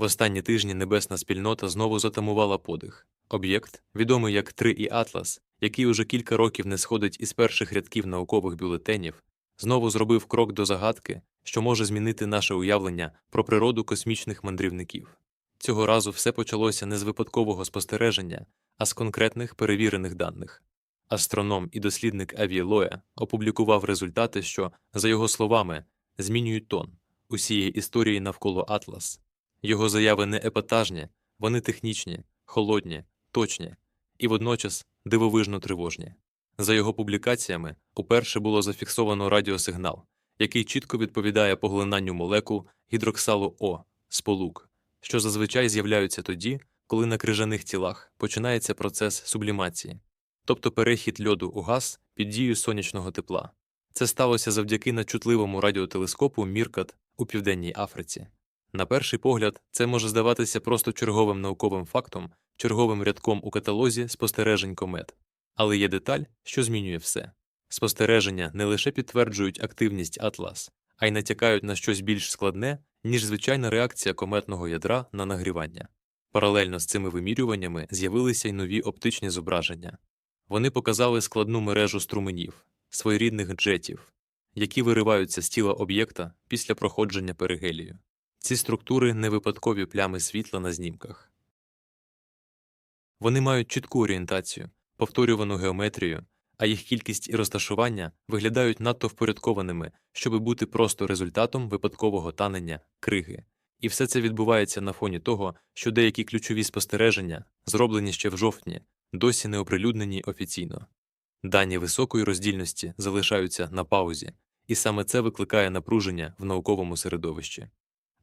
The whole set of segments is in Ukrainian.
В останні тижні небесна спільнота знову затамувала подих. Об'єкт, відомий як 3І Атлас, який уже кілька років не сходить із перших рядків наукових бюлетенів, знову зробив крок до загадки, що може змінити наше уявлення про природу космічних мандрівників. Цього разу все почалося не з випадкового спостереження, а з конкретних перевірених даних. Астроном і дослідник Аві Лоя опублікував результати, що, за його словами, змінюють тон усієї історії навколо Атлас. Його заяви не епатажні, вони технічні, холодні, точні і водночас дивовижно тривожні. За його публікаціями, уперше було зафіксовано радіосигнал, який чітко відповідає поглинанню молекул гідроксалу О сполук, що зазвичай з'являються тоді, коли на крижаних тілах починається процес сублімації, тобто перехід льоду у газ під дією сонячного тепла. Це сталося завдяки надчутливому радіотелескопу Міркат у Південній Африці. На перший погляд, це може здаватися просто черговим науковим фактом, черговим рядком у каталозі спостережень комет. Але є деталь, що змінює все. Спостереження не лише підтверджують активність Атлас, а й натякають на щось більш складне, ніж звичайна реакція кометного ядра на нагрівання. Паралельно з цими вимірюваннями з'явилися й нові оптичні зображення. Вони показали складну мережу струменів, своєрідних джетів, які вириваються з тіла об'єкта після проходження перигелію. Ці структури не випадкові плями світла на знімках. Вони мають чітку орієнтацію, повторювану геометрію, а їх кількість і розташування виглядають надто впорядкованими, щоби бути просто результатом випадкового танення криги. І все це відбувається на фоні того, що деякі ключові спостереження, зроблені ще в жовтні, досі не оприлюднені офіційно. Дані високої роздільності залишаються на паузі, і саме це викликає напруження в науковому середовищі.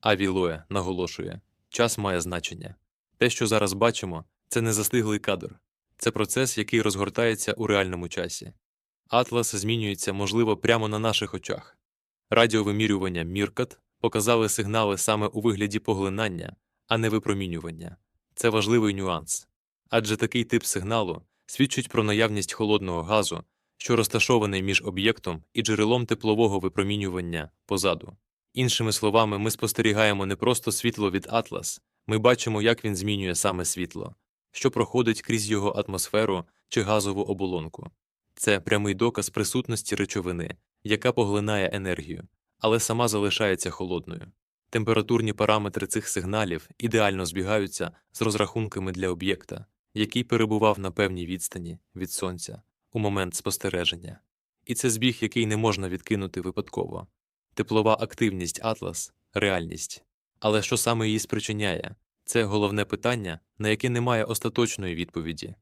Аві Лоя наголошує, час має значення. Те, що зараз бачимо, це не застиглий кадр, це процес, який розгортається у реальному часі. Атлас змінюється, можливо, прямо на наших очах. Радіовимірювання Міркат показали сигнали саме у вигляді поглинання, а не випромінювання. Це важливий нюанс. Адже такий тип сигналу свідчить про наявність холодного газу, що розташований між об'єктом і джерелом теплового випромінювання позаду. Іншими словами, ми спостерігаємо не просто світло від Атлас, ми бачимо, як він змінює саме світло, що проходить крізь його атмосферу чи газову оболонку. Це прямий доказ присутності речовини, яка поглинає енергію, але сама залишається холодною. Температурні параметри цих сигналів ідеально збігаються з розрахунками для об'єкта, який перебував на певній відстані від сонця у момент спостереження. І це збіг, який не можна відкинути випадково. Теплова активність Атлас реальність. Але що саме її спричиняє? Це головне питання, на яке немає остаточної відповіді.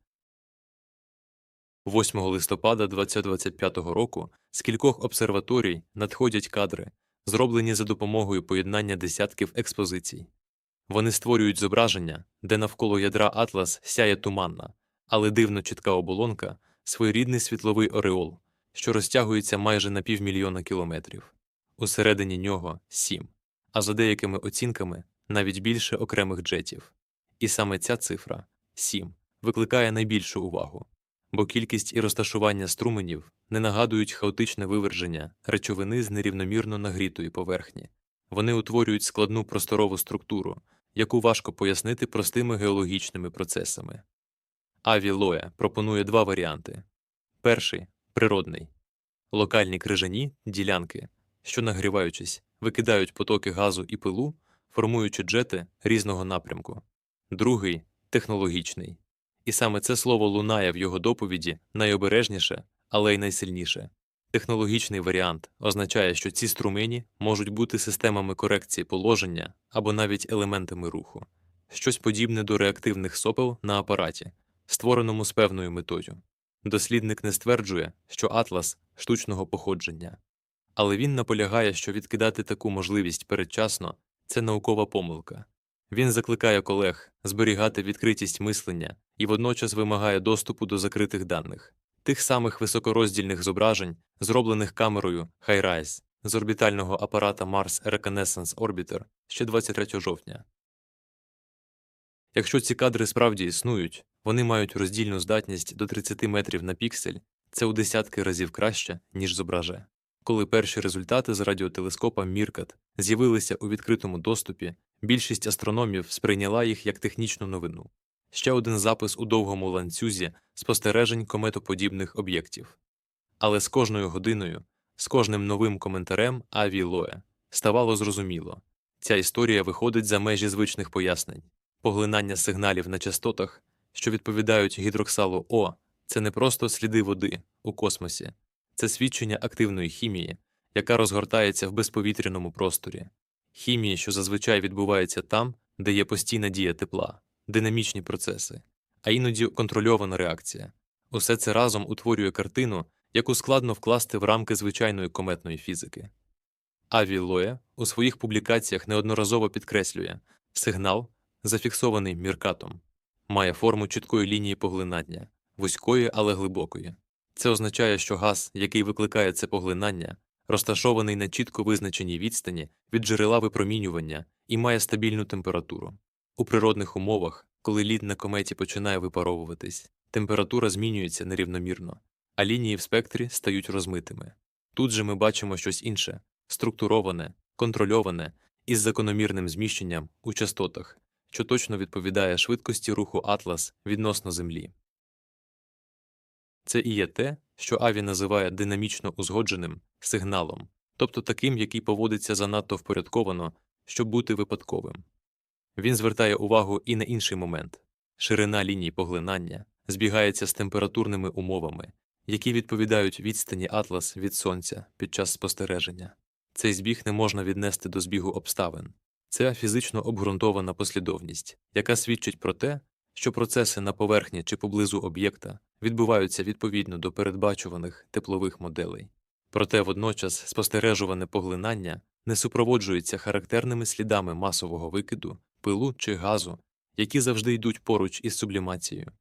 8 листопада 2025 року з кількох обсерваторій надходять кадри, зроблені за допомогою поєднання десятків експозицій. Вони створюють зображення, де навколо ядра Атлас сяє туманна, але дивно чітка оболонка, своєрідний світловий ореол, що розтягується майже на півмільйона кілометрів. Усередині нього сім, а за деякими оцінками навіть більше окремих джетів. І саме ця цифра 7 викликає найбільшу увагу, бо кількість і розташування струменів не нагадують хаотичне виверження речовини з нерівномірно нагрітої поверхні. Вони утворюють складну просторову структуру, яку важко пояснити простими геологічними процесами. Аві Лоя пропонує два варіанти. Перший природний. Локальні крижані ділянки, що, нагріваючись, викидають потоки газу і пилу, формуючи джети різного напрямку. Другий технологічний. І саме це слово лунає в його доповіді найобережніше, але й найсильніше. Технологічний варіант означає, що ці струмені можуть бути системами корекції положення або навіть елементами руху, щось подібне до реактивних сопел на апараті, створеному з певною метою. Дослідник не стверджує, що атлас штучного походження, але він наполягає, що відкидати таку можливість передчасно це наукова помилка. Він закликає колег зберігати відкритість мислення і водночас вимагає доступу до закритих даних, тих самих високороздільних зображень, зроблених камерою HiRISE з орбітального апарата Mars Reconnaissance Orbiter ще 23 жовтня. Якщо ці кадри справді існують, вони мають роздільну здатність до 30 метрів на піксель, це у десятки разів краще, ніж зображе. Коли перші результати з радіотелескопа Міркат з'явилися у відкритому доступі, Більшість астрономів сприйняла їх як технічну новину. Ще один запис у довгому ланцюзі спостережень кометоподібних об'єктів. Але з кожною годиною, з кожним новим коментарем Аві Лоe ставало зрозуміло ця історія виходить за межі звичних пояснень. Поглинання сигналів на частотах, що відповідають гідроксалу О, це не просто сліди води у космосі, це свідчення активної хімії, яка розгортається в безповітряному просторі, хімії, що зазвичай відбувається там, де є постійна дія тепла, динамічні процеси, а іноді контрольована реакція. Усе це разом утворює картину, яку складно вкласти в рамки звичайної кометної фізики. Аві Лоє у своїх публікаціях неодноразово підкреслює сигнал, зафіксований міркатом, має форму чіткої лінії поглинання, вузької, але глибокої. Це означає, що газ, який викликає це поглинання, розташований на чітко визначеній відстані від джерела випромінювання і має стабільну температуру. У природних умовах, коли лід на кометі починає випаровуватись, температура змінюється нерівномірно, а лінії в спектрі стають розмитими. Тут же ми бачимо щось інше структуроване, контрольоване із закономірним зміщенням у частотах, що точно відповідає швидкості руху Атлас відносно Землі. Це і є те, що Аві називає динамічно узгодженим сигналом, тобто таким, який поводиться занадто впорядковано, щоб бути випадковим. Він звертає увагу і на інший момент ширина ліній поглинання збігається з температурними умовами, які відповідають відстані Атлас від Сонця під час спостереження. Цей збіг не можна віднести до збігу обставин. Це фізично обґрунтована послідовність, яка свідчить про те, що процеси на поверхні чи поблизу об'єкта відбуваються відповідно до передбачуваних теплових моделей. Проте водночас спостережуване поглинання не супроводжується характерними слідами масового викиду, пилу чи газу, які завжди йдуть поруч із сублімацією.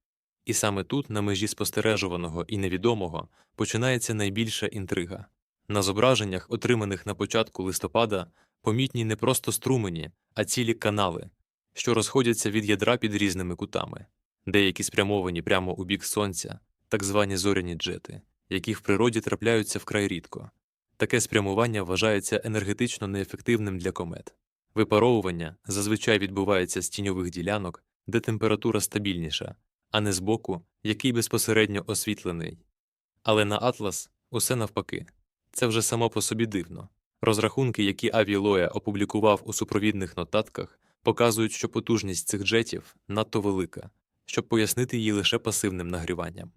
І саме тут, на межі спостережуваного і невідомого, починається найбільша інтрига. На зображеннях, отриманих на початку листопада, помітні не просто струмені, а цілі канали, що розходяться від ядра під різними кутами, деякі спрямовані прямо у бік сонця, так звані зоряні джети, які в природі трапляються вкрай рідко. Таке спрямування вважається енергетично неефективним для комет. Випаровування зазвичай відбувається з тіньових ділянок, де температура стабільніша, а не з боку, який безпосередньо освітлений. Але на Атлас усе навпаки. Це вже само по собі дивно. Розрахунки, які Аві Лоя опублікував у супровідних нотатках, показують, що потужність цих джетів надто велика, щоб пояснити її лише пасивним нагріванням.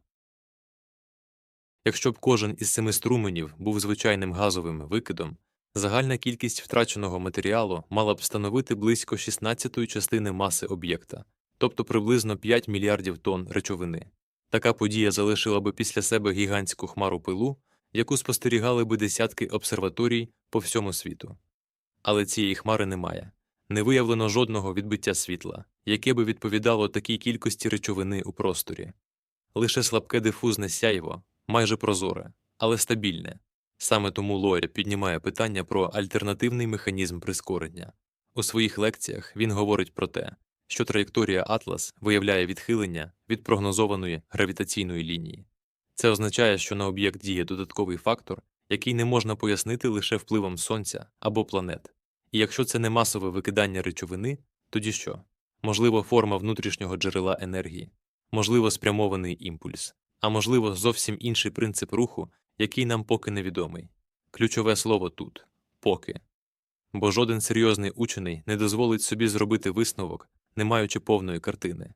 Якщо б кожен із семи струменів був звичайним газовим викидом, загальна кількість втраченого матеріалу мала б становити близько 16-ї частини маси об'єкта, тобто приблизно 5 мільярдів тонн речовини. Така подія залишила би після себе гігантську хмару пилу, яку спостерігали би десятки обсерваторій по всьому світу. Але цієї хмари немає. Не виявлено жодного відбиття світла, яке би відповідало такій кількості речовини у просторі. Лише слабке дифузне сяйво, майже прозоре, але стабільне. Саме тому Лоя піднімає питання про альтернативний механізм прискорення. У своїх лекціях він говорить про те, що траєкторія Атлас виявляє відхилення від прогнозованої гравітаційної лінії. Це означає, що на об'єкт діє додатковий фактор, який не можна пояснити лише впливом Сонця або планет. І якщо це не масове викидання речовини, тоді що? Можливо, форма внутрішнього джерела енергії, можливо, спрямований імпульс, а можливо, зовсім інший принцип руху, який нам поки невідомий. Ключове слово тут поки. Бо жоден серйозний учений не дозволить собі зробити висновок, не маючи повної картини.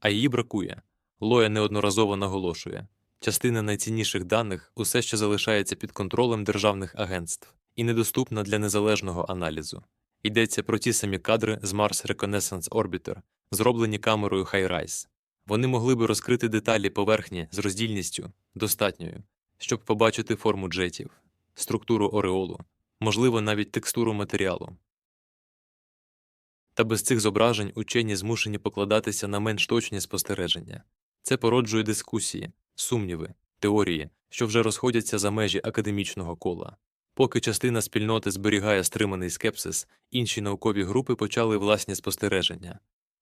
А її бракує. Лоя неодноразово наголошує частина найцінніших даних усе ще залишається під контролем державних агентств і недоступна для незалежного аналізу. Йдеться про ті самі кадри з Mars Reconnaissance Orbiter, зроблені камерою HiRISE. Вони могли би розкрити деталі поверхні з роздільністю достатньою, щоб побачити форму джетів, структуру ореолу, можливо, навіть текстуру матеріалу. Та без цих зображень учені змушені покладатися на менш точні спостереження. Це породжує дискусії, сумніви, теорії, що вже розходяться за межі академічного кола. Поки частина спільноти зберігає стриманий скепсис, інші наукові групи почали власні спостереження.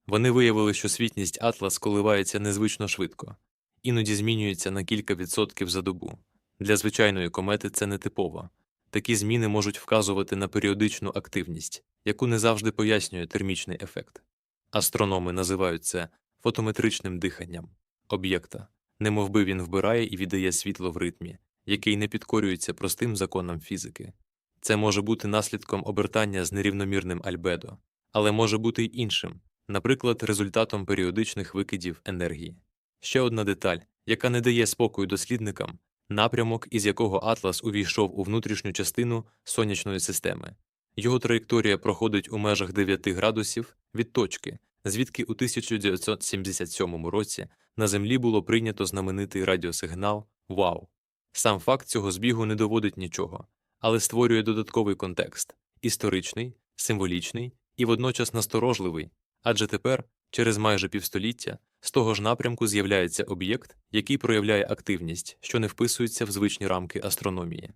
Вони виявили, що світність Атлас коливається незвично швидко, іноді змінюється на кілька відсотків за добу. Для звичайної комети це нетипово. Такі зміни можуть вказувати на періодичну активність, яку не завжди пояснює термічний ефект. Астрономи називають це фотометричним диханням об'єкта, немовби він вбирає і віддає світло в ритмі, який не підкорюється простим законам фізики. Це може бути наслідком обертання з нерівномірним альбедо, але може бути й іншим, наприклад, результатом періодичних викидів енергії. Ще одна деталь, яка не дає спокою дослідникам, напрямок, із якого Атлас увійшов у внутрішню частину сонячної системи. Його траєкторія проходить у межах 9 градусів від точки, звідки у 1977 році на Землі було прийнято знаменитий радіосигнал Вау. Сам факт цього збігу не доводить нічого, але створює додатковий контекст історичний, символічний і водночас насторожливий, адже тепер, через майже півстоліття, з того ж напрямку з'являється об'єкт, який проявляє активність, що не вписується в звичні рамки астрономії.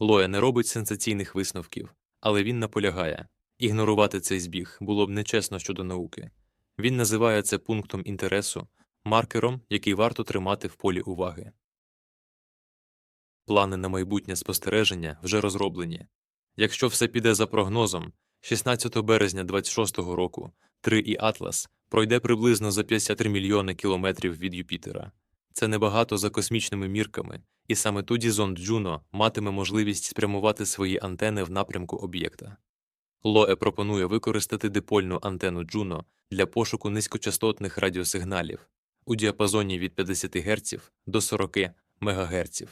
Лоя не робить сенсаційних висновків, але він наполягає ігнорувати цей збіг було б нечесно щодо науки. Він називає це пунктом інтересу, маркером, який варто тримати в полі уваги. Плани на майбутнє спостереження вже розроблені. Якщо все піде за прогнозом, 16 березня 26 року 3 і Атлас пройде приблизно за 53 мільйони кілометрів від Юпітера. Це небагато за космічними мірками, і саме тоді зонд Джуно матиме можливість спрямувати свої антени в напрямку об'єкта. Лоe пропонує використати дипольну антенну Джуно для пошуку низькочастотних радіосигналів у діапазоні від 50 Гц до 40 МГц.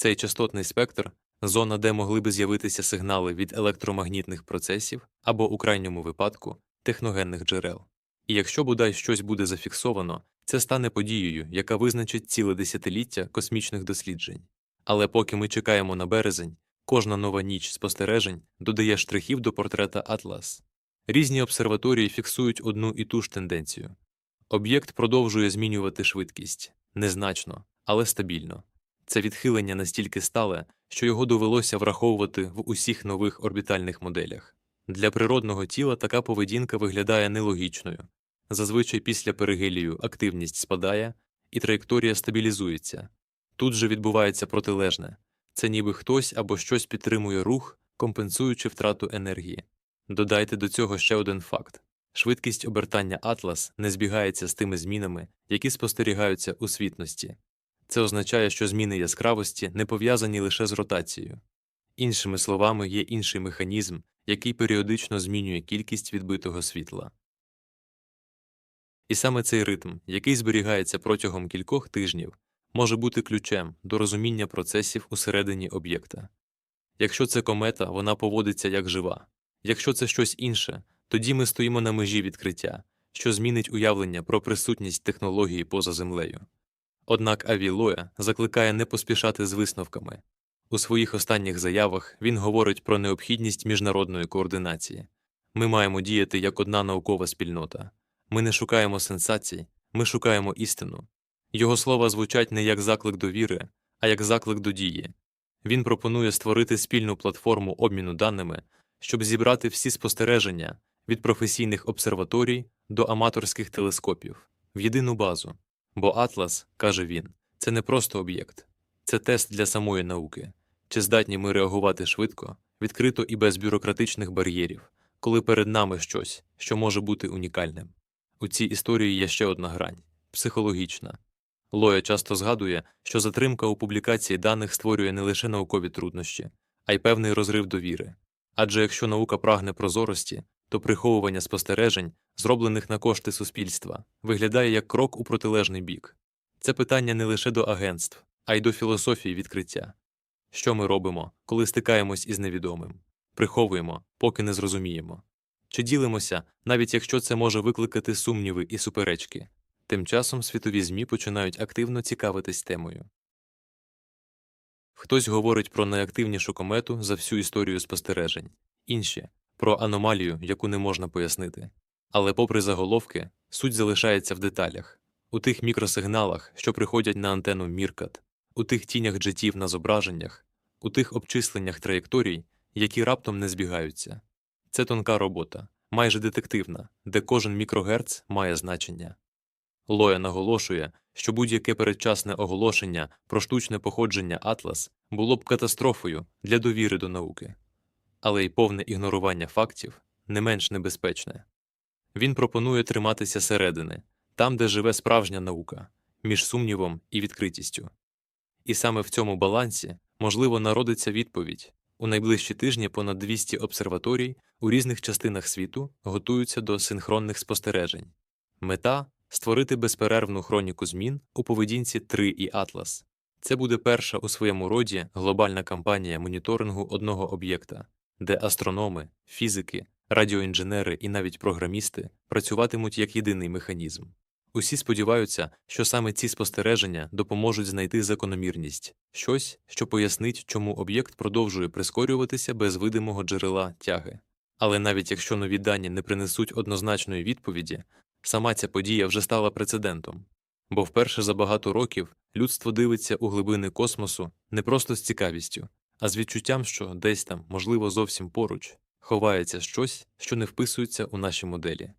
Цей частотний спектр зона, де могли би з'явитися сигнали від електромагнітних процесів або, у крайньому випадку, техногенних джерел. І якщо бодай щось буде зафіксовано, це стане подією, яка визначить ціле десятиліття космічних досліджень. Але поки ми чекаємо на березень, кожна нова ніч спостережень додає штрихів до портрета Атлас. Різні обсерваторії фіксують одну і ту ж тенденцію. Об'єкт продовжує змінювати швидкість незначно, але стабільно. Це відхилення настільки стале, що його довелося враховувати в усіх нових орбітальних моделях. Для природного тіла така поведінка виглядає нелогічною. Зазвичай після перигелію активність спадає, і траєкторія стабілізується. Тут же відбувається протилежне це ніби хтось або щось підтримує рух, компенсуючи втрату енергії. Додайте до цього ще один факт швидкість обертання Атлас не збігається з тими змінами, які спостерігаються у світності. Це означає, що зміни яскравості не пов'язані лише з ротацією. Іншими словами, є інший механізм, який періодично змінює кількість відбитого світла. І саме цей ритм, який зберігається протягом кількох тижнів, може бути ключем до розуміння процесів усередині об'єкта. Якщо це комета, вона поводиться як жива, якщо це щось інше, тоді ми стоїмо на межі відкриття, що змінить уявлення про присутність технології поза землею. Однак Авілоя закликає не поспішати з висновками. У своїх останніх заявах він говорить про необхідність міжнародної координації. Ми маємо діяти як одна наукова спільнота. Ми не шукаємо сенсацій, ми шукаємо істину. Його слова звучать не як заклик до віри, а як заклик до дії. Він пропонує створити спільну платформу обміну даними, щоб зібрати всі спостереження від професійних обсерваторій до аматорських телескопів в єдину базу. Бо Атлас, каже він, це не просто об'єкт, це тест для самої науки. Чи здатні ми реагувати швидко, відкрито і без бюрократичних бар'єрів, коли перед нами щось, що може бути унікальним? У цій історії є ще одна грань психологічна. Лоя часто згадує, що затримка у публікації даних створює не лише наукові труднощі, а й певний розрив довіри. Адже якщо наука прагне прозорості, то приховування спостережень, зроблених на кошти суспільства, виглядає як крок у протилежний бік. Це питання не лише до агентств, а й до філософії відкриття. Що ми робимо, коли стикаємось із невідомим? Приховуємо, поки не зрозуміємо. Чи ділимося, навіть якщо це може викликати сумніви і суперечки? Тим часом світові ЗМІ починають активно цікавитись темою. Хтось говорить про найактивнішу комету за всю історію спостережень, інші про аномалію, яку не можна пояснити. Але, попри заголовки, суть залишається в деталях у тих мікросигналах, що приходять на антенну Міркат, у тих тінях джетів на зображеннях, у тих обчисленнях траєкторій, які раптом не збігаються. Це тонка робота, майже детективна, де кожен мікрогерц має значення. Лоя наголошує, що будь-яке передчасне оголошення про штучне походження Атлас було б катастрофою для довіри до науки, але й повне ігнорування фактів не менш небезпечне. Він пропонує триматися середини, там, де живе справжня наука, між сумнівом і відкритістю. І саме в цьому балансі можливо народиться відповідь. У найближчі тижні понад 200 обсерваторій у різних частинах світу готуються до синхронних спостережень. Мета створити безперервну хроніку змін у поведінці 3 і Атлас. Це буде перша у своєму роді глобальна кампанія моніторингу одного об'єкта, де астрономи, фізики, радіоінженери і навіть програмісти працюватимуть як єдиний механізм. Усі сподіваються, що саме ці спостереження допоможуть знайти закономірність, щось, що пояснить, чому об'єкт продовжує прискорюватися без видимого джерела тяги. Але навіть якщо нові дані не принесуть однозначної відповіді, сама ця подія вже стала прецедентом. Бо вперше за багато років людство дивиться у глибини космосу не просто з цікавістю, а з відчуттям, що десь там, можливо, зовсім поруч, ховається щось, що не вписується у наші моделі.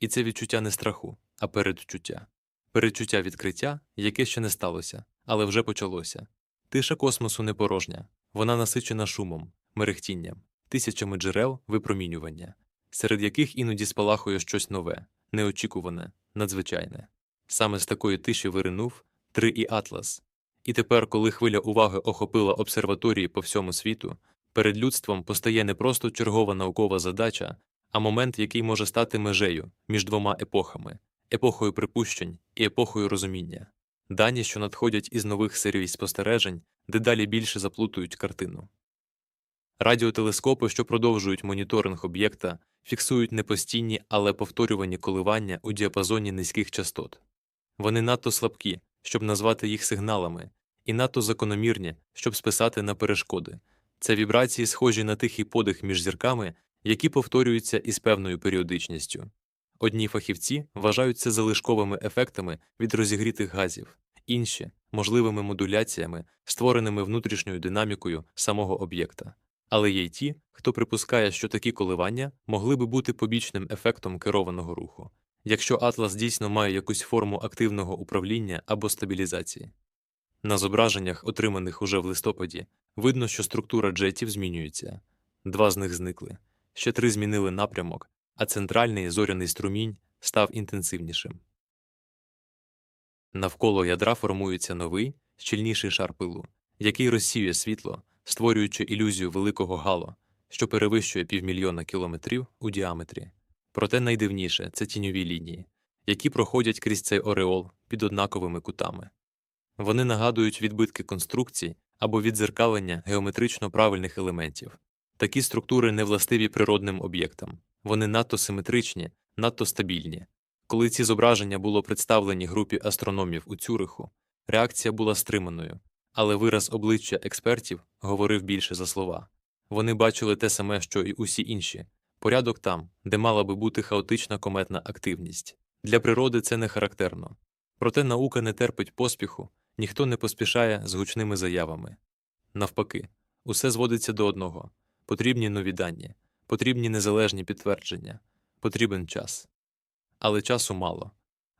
І це відчуття не страху, а передчуття. Передчуття відкриття, яке ще не сталося, але вже почалося. Тиша космосу не порожня, вона насичена шумом, мерехтінням, тисячами джерел випромінювання, серед яких іноді спалахує щось нове, неочікуване, надзвичайне. Саме з такої тиші виринув три і Атлас. І тепер, коли хвиля уваги охопила обсерваторії по всьому світу, перед людством постає не просто чергова наукова задача, а момент, який може стати межею між двома епохами епохою припущень і епохою розуміння. Дані, що надходять із нових серій спостережень, дедалі більше заплутують картину. Радіотелескопи, що продовжують моніторинг об'єкта, фіксують непостійні, але повторювані коливання у діапазоні низьких частот. Вони надто слабкі, щоб назвати їх сигналами, і надто закономірні, щоб списати на перешкоди. Це вібрації схожі на тихий подих між зірками, які повторюються із певною періодичністю. Одні фахівці вважають це залишковими ефектами від розігрітих газів, інші можливими модуляціями, створеними внутрішньою динамікою самого об'єкта. Але є й ті, хто припускає, що такі коливання могли би бути побічним ефектом керованого руху, якщо атлас дійсно має якусь форму активного управління або стабілізації. На зображеннях, отриманих уже в листопаді, видно, що структура джетів змінюється. Два з них зникли, ще три змінили напрямок, а центральний зоряний струмінь став інтенсивнішим. Навколо ядра формується новий, щільніший шар пилу, який розсіює світло, створюючи ілюзію великого гало, що перевищує півмільйона кілометрів у діаметрі. Проте найдивніше це тіньові лінії, які проходять крізь цей ореол під однаковими кутами. Вони нагадують відбитки конструкцій або відзеркалення геометрично правильних елементів. Такі структури не властиві природним об'єктам, вони надто симетричні, надто стабільні. Коли ці зображення було представлені групі астрономів у Цюриху, реакція була стриманою, але вираз обличчя експертів говорив більше за слова. Вони бачили те саме, що і усі інші порядок там, де мала би бути хаотична кометна активність. Для природи це не характерно. Проте наука не терпить поспіху, ніхто не поспішає з гучними заявами. Навпаки, усе зводиться до одного потрібні нові дані, потрібні незалежні підтвердження, потрібен час. Але часу мало.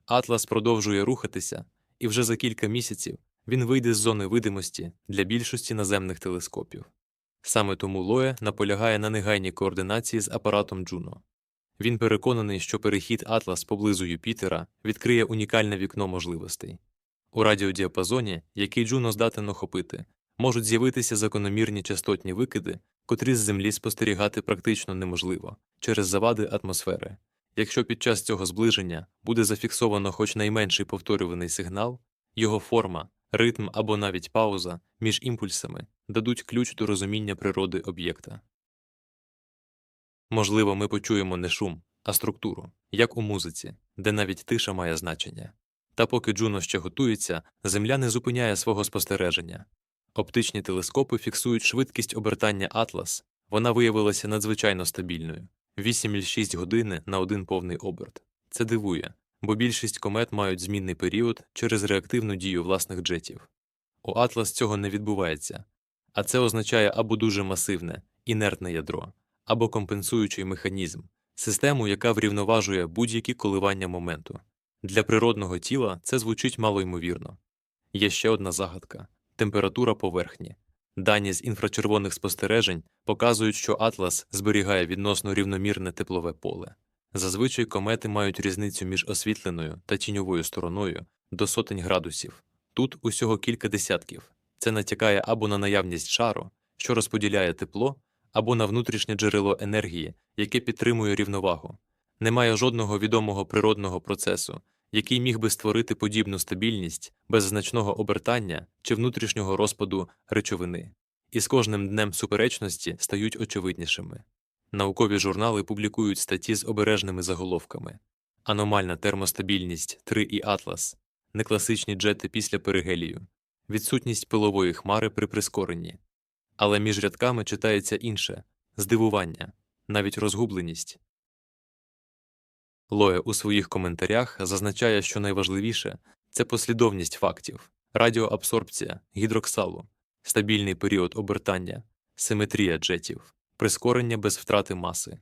Атлас продовжує рухатися, і вже за кілька місяців він вийде з зони видимості для більшості наземних телескопів. Саме тому Лоє наполягає на негайній координації з апаратом Джуно. Він переконаний, що перехід Атлас поблизу Юпітера відкриє унікальне вікно можливостей. У радіодіапазоні, який Джуно здатен охопити, можуть з'явитися закономірні частотні викиди, котрі з Землі спостерігати практично неможливо через завади атмосфери. Якщо під час цього зближення буде зафіксовано хоч найменший повторюваний сигнал, його форма, ритм або навіть пауза між імпульсами дадуть ключ до розуміння природи об'єкта. Можливо, ми почуємо не шум, а структуру, як у музиці, де навіть тиша має значення. Та поки Джуно ще готується, Земля не зупиняє свого спостереження. Оптичні телескопи фіксують швидкість обертання Атлас, вона виявилася надзвичайно стабільною 8,6 години на один повний оберт. Це дивує, бо більшість комет мають змінний період через реактивну дію власних джетів. У Атлас цього не відбувається, а це означає або дуже масивне, інертне ядро, або компенсуючий механізм, систему, яка врівноважує будь-які коливання моменту. Для природного тіла це звучить малоймовірно. Є ще одна загадка температура поверхні. Дані з інфрачервоних спостережень показують, що Атлас зберігає відносно рівномірне теплове поле. Зазвичай комети мають різницю між освітленою та тіньовою стороною до сотень градусів. Тут усього кілька десятків. Це натякає або на наявність шару, що розподіляє тепло, або на внутрішнє джерело енергії, яке підтримує рівновагу. Немає жодного відомого природного процесу, який міг би створити подібну стабільність без значного обертання чи внутрішнього розпаду речовини. І з кожним днем суперечності стають очевиднішими. Наукові журнали публікують статті з обережними заголовками: аномальна термостабільність 3 і Атлас, некласичні джети після перигелію, відсутність пилової хмари при прискоренні. Але між рядками читається інше здивування, навіть розгубленість. Лоя у своїх коментарях зазначає, що найважливіше це послідовність фактів, радіоабсорбція, гідроксалу, стабільний період обертання, симетрія джетів, прискорення без втрати маси.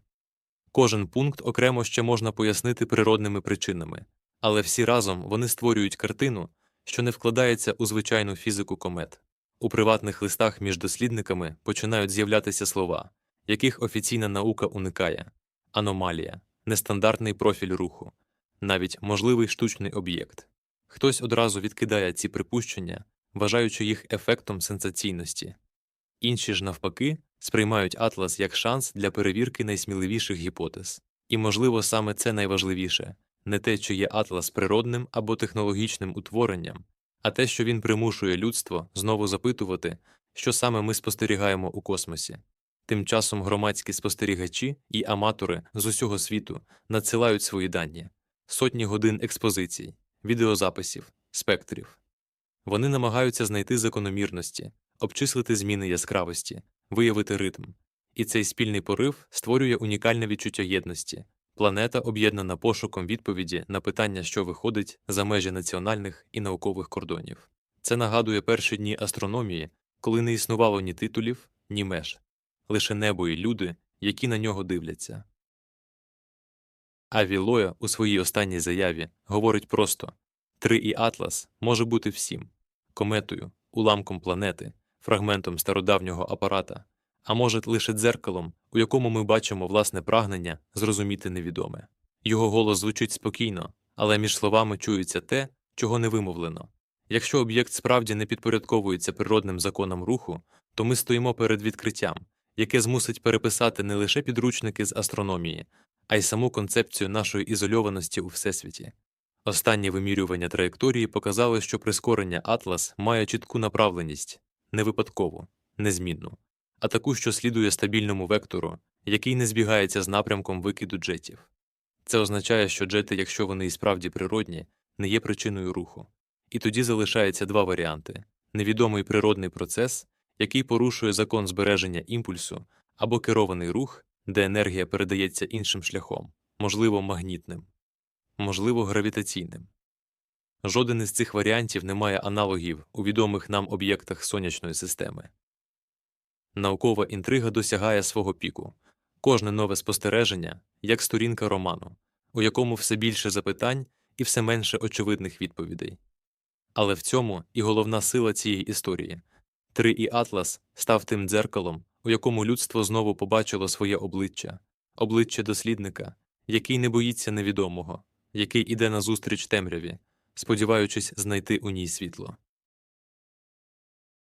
Кожен пункт окремо ще можна пояснити природними причинами, але всі разом вони створюють картину, що не вкладається у звичайну фізику комет. У приватних листах між дослідниками починають з'являтися слова, яких офіційна наука уникає аномалія, нестандартний профіль руху, навіть можливий штучний об'єкт. Хтось одразу відкидає ці припущення, вважаючи їх ефектом сенсаційності. Інші ж, навпаки, сприймають атлас як шанс для перевірки найсміливіших гіпотез. І, можливо, саме це найважливіше не те, чи є атлас природним або технологічним утворенням, а те, що він примушує людство знову запитувати, що саме ми спостерігаємо у космосі. Тим часом громадські спостерігачі і аматори з усього світу надсилають свої дані сотні годин експозицій, відеозаписів, спектрів. Вони намагаються знайти закономірності, обчислити зміни яскравості, виявити ритм. І цей спільний порив створює унікальне відчуття єдності. Планета об'єднана пошуком відповіді на питання, що виходить за межі національних і наукових кордонів. Це нагадує перші дні астрономії, коли не існувало ні титулів, ні меж, лише небо і люди, які на нього дивляться. Аві Лоя у своїй останній заяві говорить просто Три і Атлас може бути всім кометою, уламком планети, фрагментом стародавнього апарата, а може лише дзеркалом, у якому ми бачимо власне прагнення зрозуміти невідоме. Його голос звучить спокійно, але між словами чується те, чого не вимовлено. Якщо об'єкт справді не підпорядковується природним законам руху, то ми стоїмо перед відкриттям, яке змусить переписати не лише підручники з астрономії, а й саму концепцію нашої ізольованості у всесвіті. Останнє вимірювання траєкторії показало, що прискорення Атлас має чітку направленість не випадкову, незмінну, а таку, що слідує стабільному вектору, який не збігається з напрямком викиду джетів. Це означає, що джети, якщо вони і справді природні, не є причиною руху. І тоді залишається два варіанти невідомий природний процес, який порушує закон збереження імпульсу, або керований рух, де енергія передається іншим шляхом, можливо, магнітним, можливо, гравітаційним. Жоден із цих варіантів не має аналогів у відомих нам об'єктах сонячної системи. Наукова інтрига досягає свого піку кожне нове спостереження як сторінка роману, у якому все більше запитань і все менше очевидних відповідей. Але в цьому і головна сила цієї історії Три і Атлас став тим дзеркалом, у якому людство знову побачило своє обличчя, обличчя дослідника, який не боїться невідомого, який іде назустріч темряві, сподіваючись знайти у ній світло.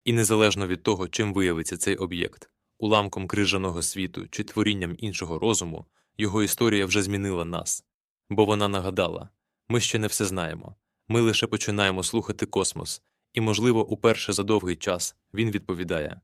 І незалежно від того, чим виявиться цей об'єкт уламком крижаного світу чи творінням іншого розуму, його історія вже змінила нас, бо вона нагадала ми ще не все знаємо, ми лише починаємо слухати космос, і, можливо, уперше за довгий час він відповідає